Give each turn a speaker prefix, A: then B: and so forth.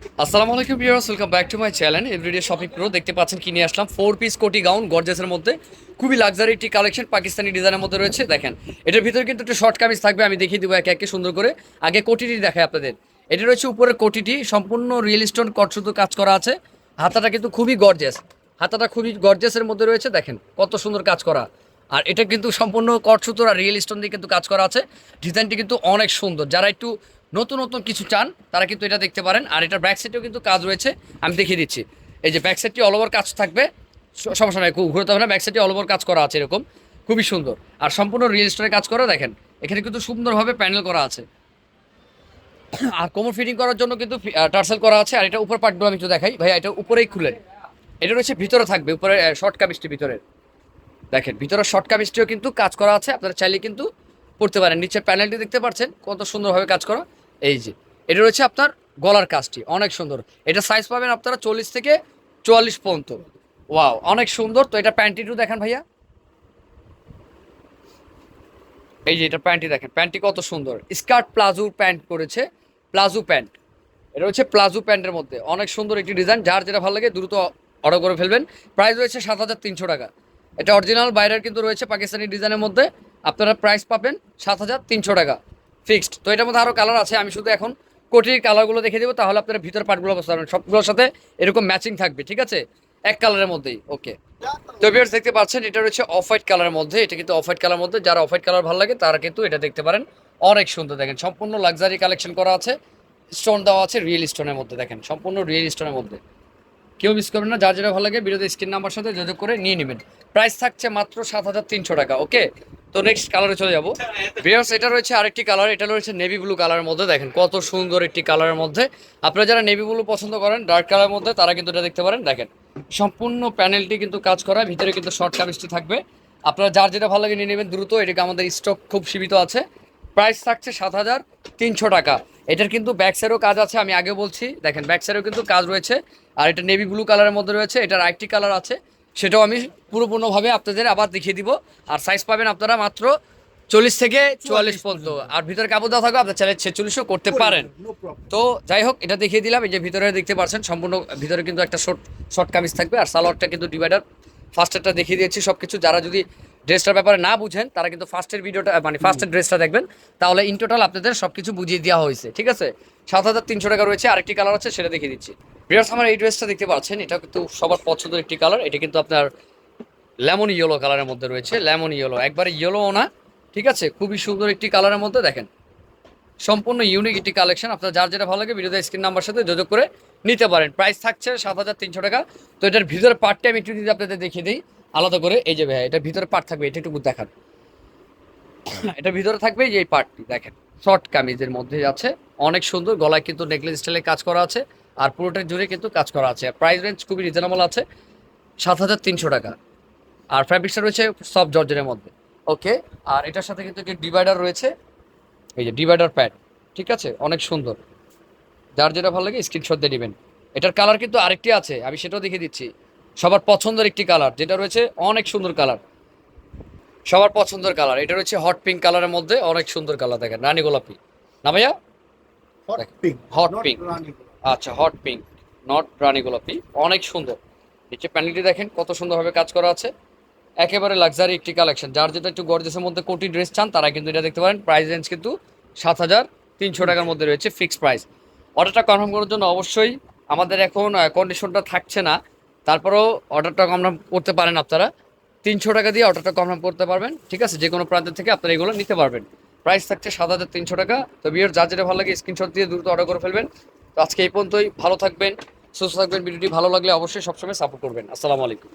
A: আসসালামু আলাইকুম viewers welcome back to my channel everyday shopping pro দেখতে পাচ্ছেন কি নিয়ে আসলাম? ফোর পিস কোটি গাউন গর্জেসের মধ্যে। খুবই লাক্সারি একটি কালেকশন পাকিস্তানি ডিজাইনের মধ্যে রয়েছে। দেখেন, এটার ভিতরে কিন্তু একটু শর্ট কামিজ থাকবে, আমি দেখিয়ে দেবো একে একে সুন্দর করে। আগে কোটিটি দেখাই আপনাদের। এটা রয়েছে উপরের কোটিটি, সম্পূর্ণ রিয়েল স্টোন কটসুতো কাজ করা আছে। হাতাটা কিন্তু খুবই গর্জেস হাতাটা খুবই গর্জেসের মধ্যে রয়েছে, দেখেন, কত সুন্দর কাজ করা। আর এটা কিন্তু সম্পূর্ণ কটসুতোর আর রিয়েল স্টোন দিয়ে কিন্তু কাজ করা আছে। ডিজাইনটি কিন্তু অনেক সুন্দর। যারা একটু নতুন নতুন কিছু চান, তারা কিন্তু এটা দেখতে পারেন। আর এটা ব্যাক সাইডেও কিন্তু কাজ রয়েছে। আমি দেখিয়ে দিচ্ছি। এই যে ব্যাক সাইডটি অল ওভার কাজ থাকবে। সমস্যা খুব ঘুরতে হবে না। ব্যাক সাইডটি অল ওভার কাজ করা আছে এরকম। খুবই সুন্দর। আর সম্পূর্ণ রিয়েল স্টোরে কাজ করা, দেখেন, এখানে কিন্তু সুন্দরভাবে প্যানেল করা আছে। আর কোমর ফিটিং করার জন্য কিন্তু টার্সেল করা আছে। আর এটা উপর পার্টগুলো আমি একটু দেখাই। ভাই এটা উপরেই খুলে। এটা রয়েছে ভিতরে থাকবে, উপরে শর্ট কামিজটি ভিতরে। দেখেন, ভিতরে শর্ট কামিজটিও কিন্তু কাজ করা আছে। আপনারা চাইলে কিন্তু পড়তে পারেন। নিচের প্যানেলটি দেখতে পাচ্ছেন, কত সুন্দরভাবে কাজ করা। এই যে, এটা রয়েছে আপনার গলার কাজটি, অনেক সুন্দর। এটা সাইজ পাবেন আপনারা চল্লিশ থেকে চুয়াল্লিশ পর্যন্ত। ওয়াও অনেক সুন্দর। তো এটা প্যান্টি একটু দেখেন ভাইয়া। এই যে এটা প্যান্টটি দেখেন প্যান্টটি কত সুন্দর। স্কার্ট প্লাজো প্যান্ট করেছে প্লাজো প্যান্ট এটা হচ্ছে প্লাজো প্যান্টের মধ্যে। অনেক সুন্দর একটি ডিজাইন যার যেটা ভালো লাগে দ্রুত অর্ডার করে ফেলবেন। প্রাইস রয়েছে সাত হাজার তিনশো টাকা। এটা অরিজিনাল বাইরের কিন্তু রয়েছে পাকিস্তানি ডিজাইনের মধ্যে। আপনারা প্রাইস পাবেন সাত হাজার তিনশো টাকা। ফিক্সড। তো এটার মধ্যে আরও কালার আছে, আমি শুধু এখন কোটির কালারগুলো দেখে দেবো, তাহলে আপনারা ভিতর পার্টগুলো বুঝতে পারবেন সবগুলোর সাথে এরকম ম্যাচিং থাকবে, ঠিক আছে? এক কালারের মধ্যেই ওকে তো ভিউয়ার্স দেখতে পাচ্ছেন, এটা রয়েছে অফ হোয়াইট কালারের মধ্যে, এটা কিন্তু অফ হোয়াইট কালার মধ্যে, যারা অফ হোয়াইট কালার ভালো লাগে, তারা কিন্তু এটা দেখতে পারেন। অনেক সুন্দর, দেখেন, সম্পূর্ণ লাক্সারি কালেকশন করা আছে স্টোন দেওয়া আছে রিয়েল স্টোনের মধ্যে, দেখেন, সম্পূর্ণ রিয়েল স্টোনের মধ্যে। কেউ মিস করবেন না, যার যেটা ভালো লাগে বিরোধী স্ক্রিন নাম্বার সাথে যোগাযোগ করে নিয়ে নেবেন। প্রাইস থাকছে মাত্র সাত হাজার তিনশো টাকা ওকে তো নেক্সট কালারে চলে যাব। বিয়ার্স এটা রয়েছে আরেকটি কালার এটা রয়েছে নেভি ব্লু কালারের মধ্যে। দেখেন, কত সুন্দর একটি কালারের মধ্যে। আপনারা যারা নেভি ব্লু পছন্দ করেন ডার্ক কালারের মধ্যে, তারা কিন্তু এটা দেখতে পারেন। দেখেন, সম্পূর্ণ প্যানেলটি কিন্তু কাজ করা, ভিতরে কিন্তু শর্ট কামিজটি থাকবে। আপনারা যার যেটা ভালো লাগে নিয়ে নেবেন দ্রুত, এটাকে আমাদের স্টক খুব সীমিত আছে। প্রাইস থাকছে সাত হাজার তিনশো টাকা। এটার কিন্তু ব্যাক সাইডেও কাজ আছে, আমি আগে বলছি। দেখেন ব্যাক সাইডেও কিন্তু কাজ রয়েছে। আর এটা নেভি ব্লু কালারের মধ্যে রয়েছে। এটার আরেকটি কালার আছে। সেটাও আমি পুরোপূর্ণভাবে আপনাদের আবার দেখিয়ে দিব। আর সাইজ পাবেন আপনারা মাত্র চল্লিশ থেকে চুয়াল্লিশ পর্যন্ত। আর ভিতরে কাপড় দেওয়া থাকবে আপনার চাইলে ছেচল্লিশও করতে পারেন। তো যাই হোক এটা দেখিয়ে দিলাম। এই যে ভিতরে দেখতে পারছেন সম্পূর্ণ ভিতরে কিন্তু একটা শর্ট শর্ট কামিজ থাকবে। আর সালোয়ারটা কিন্তু ডিভাইডার ফার্স্টেরটা দেখিয়ে দিয়েছি। সব কিছু যারা যদি ড্রেসটার ব্যাপারে না বুঝেন, তারা কিন্তু ফার্স্টের ভিডিওটা মানে ফার্স্টের ড্রেসটা দেখবেন, তাহলে ইন টোটাল আপনাদের সব কিছু বুঝিয়ে দেওয়া হয়েছে, ঠিক আছে? সাত হাজার তিনশো টাকা রয়েছে, আরেকটি কালার আছে, সেটা দেখিয়ে দিচ্ছি। বিরাট আমার এই ড্রেসটা দেখতে পাচ্ছেন, এটা কিন্তু সবার পছন্দের একটি কালার এটা কিন্তু আপনার লেমন ইয়েলো কালারের মধ্যে রয়েছে লেমন ইয়েলো একবারে ইয়েলোও না, ঠিক আছে? খুবই সুন্দর একটি কালারের মধ্যে, দেখেন। সম্পূর্ণ ইউনিক একটি কালেকশন আপনার যার যেটা ভালো লাগে ভিডিওতে স্ক্রিন নাম্বার সাথে যোগাযোগ করে নিতে পারেন। প্রাইস থাকছে সাত হাজার তিনশো টাকা, তো এটার ভিতরে পার্টটা আমি একটু যদি আপনাদের দেখিয়ে দিই আলাদা করে, এই যে ভাই এটা ভিতরে পার্ট থাকবে, এটা একটু দেখান। এটা ভিতরে থাকবে যে এই পার্টটি দেখেন। শর্ট কামিজের মধ্যে আছে, অনেক সুন্দর, গলায় কিন্তু নেকলেস স্টাইলে কাজ করা আছে, আর পুরোটা জুড়ে কিন্তু কাজ করা আছে। প্রাইস রেঞ্জ খুবই রিজনেবল আছে, সাত হাজার তিনশো টাকা। আর ফ্যাব্রিক্সটা রয়েছে সব জর্জের মধ্যে। ওকে আর এটার সাথে কিন্তু ডিভাইডার রয়েছে, এই যে ডিভাইডার প্যাড ঠিক আছে? অনেক সুন্দর। যার যেটা ভালো লাগে স্ক্রিনশট দিয়ে নেবেন এটার কালার কিন্তু আরেকটি আছে, আমি সেটাও দেখিয়ে দিচ্ছি। সবার পছন্দের একটি কালার যেটা রয়েছে অনেক সুন্দর কালার। সবার পছন্দের কালার এটা রয়েছে হট পিঙ্ক কালারের মধ্যে অনেক সুন্দর কালার দেখেন রানী গোলাপি। না ভাইয়া?
B: হট পিঙ্ক
A: আচ্ছা হট পিঙ্ক নট রানী গোলাপি অনেক সুন্দর। নিচে প্যানেলটি দেখেন কত সুন্দরভাবে কাজ করা আছে। একেবারে লাক্সারি একটি কালেকশন যার যেটা একটু গর্জেসের মধ্যে কোটি ড্রেস চান তারা কিন্তু এটা দেখতে পারেন। প্রাইস রেঞ্জ কিন্তু সাত হাজার তিনশো টাকার মধ্যে রয়েছে ফিক্সড প্রাইস অর্ডারটা কনফার্ম করার জন্য অবশ্যই আমাদের এখন কন্ডিশনটা থাকছে না। তারপরেও অর্ডারটা কনফার্ম করতে পারেন আপনারা। তিনশো টাকা দিয়ে অর্ডারটা কনফার্ম করতে পারবেন, ঠিক আছে? যে কোনো প্রান্ত থেকে আপনারা এগুলো নিতে পারবেন। প্রাইস থাকছে সাত হাজার তিনশো টাকা। তো বিয়ের যা যেটা ভালো লাগে স্ক্রিনশট দিয়ে দ্রুত অর্ডার করে ফেলবেন। তো আজকে এই পর্যন্তই। ভালো থাকবেন, সুস্থ থাকবেন। ভিডিওটি ভালো লাগলে অবশ্যই সবসময় সাপোর্ট করবেন। আসসালামু আলাইকুম।